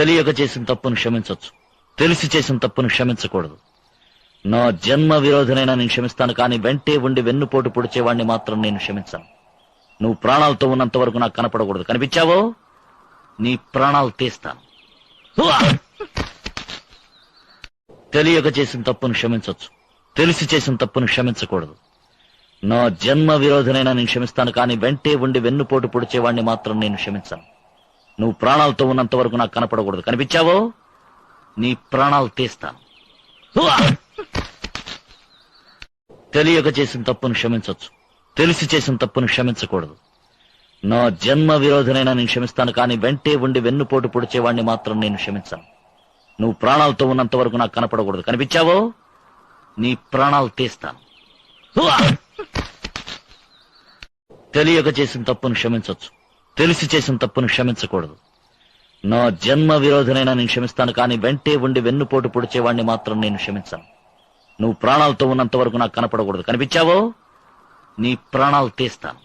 తెలియక చేసిన తప్పును క్షమించొచ్చు. తెలిసి చేసిన తప్పును క్షమించకూడదు. నా జన్మ విరోధనైనా నేను క్షమిస్తాను కానీ వెంటే ఉండి వెన్నుపోటు పొడిచేవాడిని మాత్రం నేను క్షమించాను. నువ్వు ప్రాణాలతో ఉన్నంత వరకు నాకు కనపడకూడదు. కనిపించావో? నీ ప్రాణాలు తీస్తాను. తెలియక చేసిన తప్పును క్షమించొచ్చు. తెలిసి చేసిన తప్పును క్షమించకూడదు. నా జన్మ విరోధనైనా నేను క్షమిస్తాను కానీ వెంటే ఉండి వెన్నుపోటు పొడిచేవాడిని మాత్రం నేను క్షమించాను. నువ్వు ప్రాణాలతో ఉన్నంత వరకు నాకు కనపడకూడదు. కనిపించావో? నీ ప్రాణాలు తీస్తాను. తెలియక చేసిన తప్పును క్షమించవచ్చు తెలిసి చేసిన తప్పును క్షమించకూడదు. నా జన్మ విరోధనైనా నేను క్షమిస్తాను కానీ వెంటే ఉండి వెన్నుపోటు పొడిచేవాడిని మాత్రం నేను క్షమించాను. నువ్వు ప్రాణాలతో ఉన్నంత వరకు నాకు కనపడకూడదు. కనిపించావో? నీ ప్రాణాలు తీస్తాను. తెలియక చేసిన తప్పును క్షమించొచ్చు. తెలిసి చేసిన తప్పును క్షమించకూడదు. నా జన్మ విరోధనైనా నేను క్షమిస్తాను కానీ వెంటే ఉండి వెన్నుపోటు పొడిచేవాడిని మాత్రం నేను క్షమించాను. నువ్వు ప్రాణాలతో ఉన్నంత వరకు నాకు కనపడకూడదు. కనిపించావో? నీ ప్రాణాలు తీస్తాను.